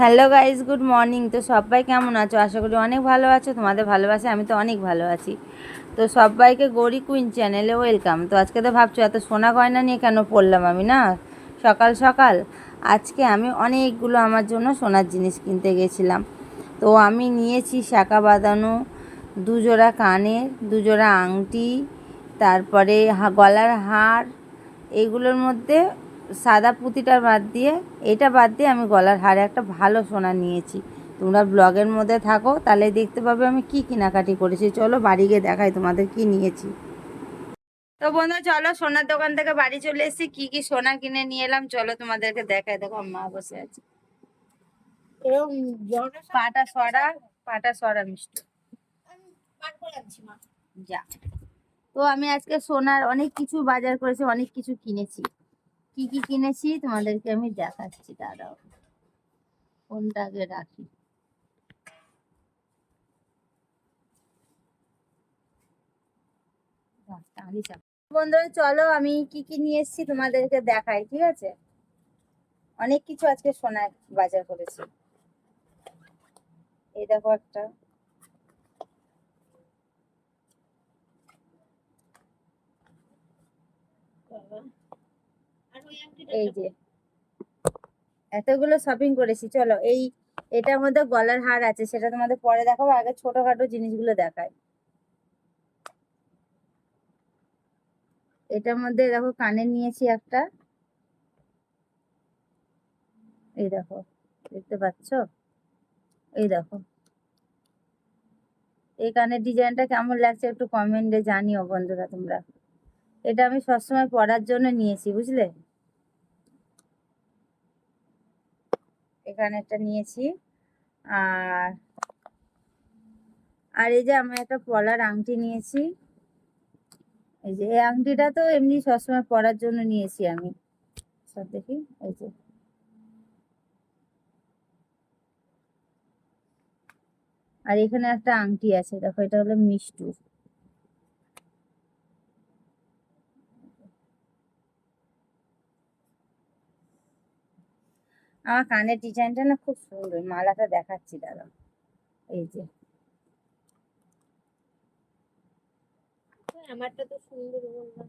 Hello guys good morning. তো সবাই কেমন আছো? আশা করি অনেক ভালো আছো। তোমাদের ভালোবাসে আমি তো অনেক ভালো আছি। তো সবাইকে গৌরী কুইন চ্যানেলে ওয়েলকাম। তো আজকে তো ভাবছ, এত সোনা গয়না নিয়ে কেন পড়লাম আমি, না? সকাল সকাল। আজকে আমি অনেকগুলো আমার জন্য সোনার জিনিস কিনতে গেছিলাম। তো আমি নিয়েছি শাঁকা বাঁধানো, দুজোড়া কানের দুজোড়া আংটি, তারপরে গলার হার, এগুলোর মধ্যে সাদা পুঁতিটা বাদ দিয়ে এটা বাদ দিয়ে আমি গলার হারে একটা ভালো সোনা নিয়েছি। তোমরা ব্লগের মধ্যে থাকো তাহলে দেখতে পাবে আমি কি কেনাকাটি করেছি। চলো বাড়ি গিয়ে দেখাই তোমাদের কি নিয়েছি। তো বন্ধু চলো সোনার দোকান থেকে বাড়ি চলে এসেছি। কি কি সোনা কিনে নিয়ে এলাম চলো তোমাদেরকে দেখাই। দেখো মা বসে আছে। পাটা সরা পাটা সরা মিষ্টি। যা। তো আমি আজকে সোনার অনেক কিছু বাজার করেছি অনেক কিছু কিনেছি। কি কি কিনেছি তোমাদেরকে আমি দেখাচ্ছি, দাঁড়াও। কোনটা আগে রাখি বন্ধুরা, চলো, আমি কি কি নিয়ে এসেছি তোমাদেরকে দেখাই, ঠিক আছে? অনেক কিছু আজকে সোনার বাজার করেছি। এই দেখো একটা। এই যে। এতগুলো শপিং করেছি, চলো এই এটার মধ্যে গলার হার আছে, সেটা তোমাদের পরে দেখাবো, আগে ছোটখাটো জিনিসগুলো দেখাই। এটার মধ্যে দেখো, কানের নিয়েছি একটা। এই দেখো, দেখতে পাচ্ছ? এই দেখো। এই কানের ডিজাইনটা কেমন লাগছে একটু কমেন্টে জানিও বন্ধুরা তোমরা। এটা আমি সবসময় পরার জন্য নিয়েছি, বুঝলে? এখানে একটা নিয়েছি। আর আর এই যে আমি একটা পলার আংটি নিয়েছি। এই যে, এই আংটিটা তো এমনি সবসময় পরার জন্য নিয়েছি আমি। সব দেখি, এই যে। আর এখানে একটা আংটি আছে, দেখো, এটা হলো মিষ্টু। আমার কানের ডিজাইনটা না খুব সুন্দর মালাটা দেখাচ্ছি দাদা এই যে। আমারটা তো সুন্দর বললাম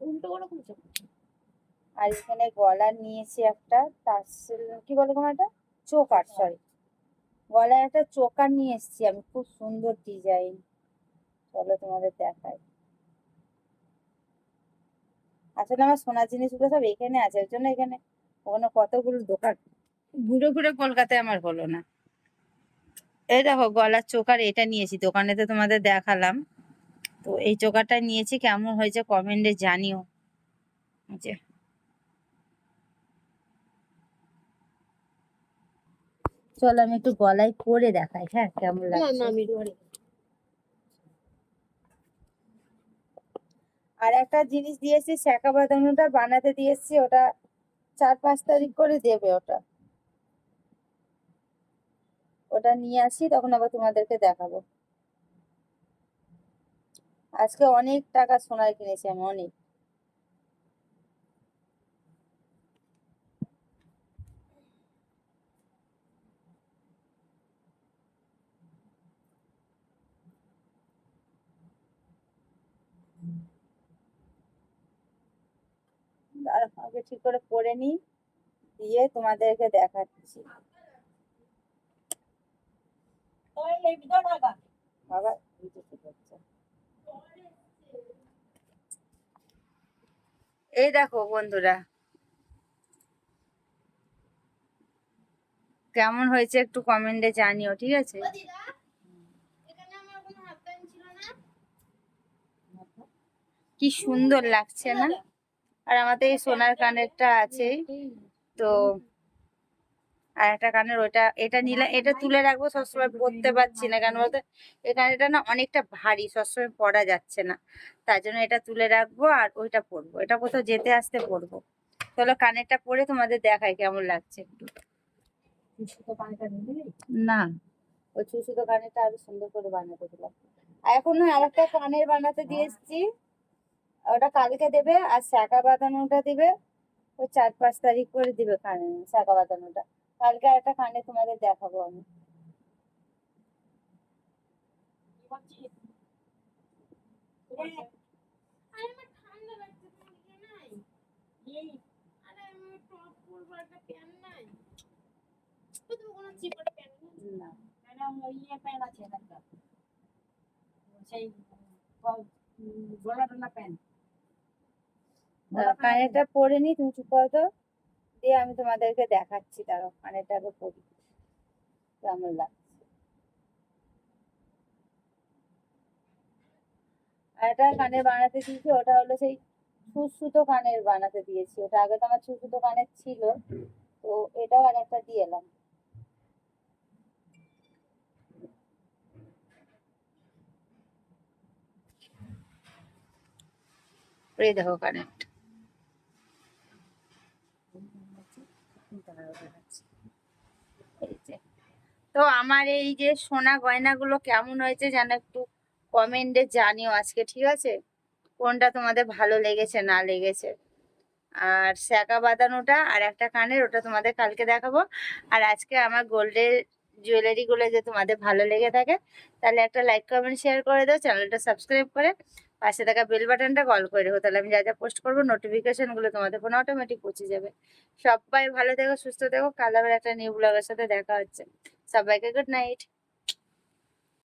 উল্টো ওরকম আর এখানে গলার নিয়েছি একটা টার্সেল কি বলে এটা? চোকার সরি গলায় একটা চোকার নিয়ে এসেছি আমি খুব সুন্দর ডিজাইন। চলো তোমাদের দেখাই। আসলে আমার সোনার জিনিসগুলো সব এখানে আছে ওই জন্য এখানে ওখানে কতগুলো দোকান। ঘুরে ঘুরে কলকাতায় আমার হলো না। এই দেখো গলার চোকার এটা নিয়েছি দোকানেতে তোমাদের দেখালাম। তো এই চোকারটা নিয়েছি কেমন হয়েছে কমেন্টে জানিও। যে। চলো আমি একটু গলায় পরে দেখাই হ্যাঁ কেমন না না লাগছে আমি ঘরে আর একটা জিনিস দিয়েছি শাঁকা বাঁধানোটা বানাতে দিয়েছি, ওটা চার পাঁচ তারিখ করে দেবে ওটা। ওটা নিয়ে আসি, তখন আবার তোমাদেরকে দেখাবো। আজকে অনেক টাকা সোনার কিনেছি আমি, অনেক দাঁড়াও, আগে ঠিক করে পরে নি দিয়ে তোমাদেরকে দেখাচ্ছি। এই দেখো বন্ধুরা, কেমন হয়েছে একটু কমেন্টে জানিও, ঠিক আছে? কি সুন্দর লাগছে না? আর আমাদের এই সোনার কানেরটা আছে। তো আর একটা কানের ওইটা, এটা নিলে, এটা তুলে রাখব, সবসময় পরতে পারছি না। কেন বলতো? এই কানেরটা না অনেকটা ভারী, সবসময় পরা যাচ্ছে না। তার জন্য এটা তুলে রাখব আর ওইটা পরবো। এটা কোথাও যেতে আসতে পরবো। তাহলে কানেরটা পরে তোমাদের দেখায় কেমন লাগছে একটু। না, ওই ছুসুতো কানেরটা আরও সুন্দর করে বানাতে দিলাম। এখন আর একটা কানের বানাতে দিয়ে এসেছি। ওটা কালকে দেবে আর শাঁকা বাঁধানোটা দেবে। ওই চার পাঁচ তারিখ করে দিবে কানে শাখা বাঁধানোটা। কালকে আর একটা কানে তোমাদের দেখাবো আমি। ইয়ে সেই গলা টলা প্যান্ট। কানেরটা পরে নি তুমি চুপ করো তো। দিয়ে আমি তোমাদেরকে দেখাচ্ছি দাঁড়াও কানেরটাকে পরি কেমন লাগছে? আর একটা কানের বানাতে দিয়েছি ওটা হলো সেই সুসুতো কানের বানাতে দিয়েছি। ওটা আগে তো আমার সুসুতো কানের ছিল তো এটাও আর একটা দিয়ে এলাম। এই দেখো কানেরটা তো আমার এই যে সোনা গয়নাগুলো কেমন হয়েছে যেন একটু কমেন্টে জানিও আজকে, ঠিক আছে? কোনটা তোমাদের ভালো লেগেছে, না লেগেছে? আর স্যাকা বাঁধানোটা আর একটা কানের, ওটা তোমাদের কালকে দেখাবো। আর আজকে আমার গোল্ডের জুয়েলারিগুলো যে তোমাদের ভালো লেগে থাকে, তাহলে একটা লাইক কমেন্ট শেয়ার করে দাও চ্যানেলটা সাবস্ক্রাইব করে। পাশে থাকা বেল বাটনটা কল করে রেখো, তাহলে আমি যা যা পোস্ট করব নোটিফিকেশনগুলো তোমাদের ফোনে অটোমেটিক পৌঁছে যাবে। সবাই ভালো থেকো, সুস্থ থেকো, কাল আবার একটা নিউ ব্লগের সাথে দেখা হচ্ছে। সবাইকে গুড নাইট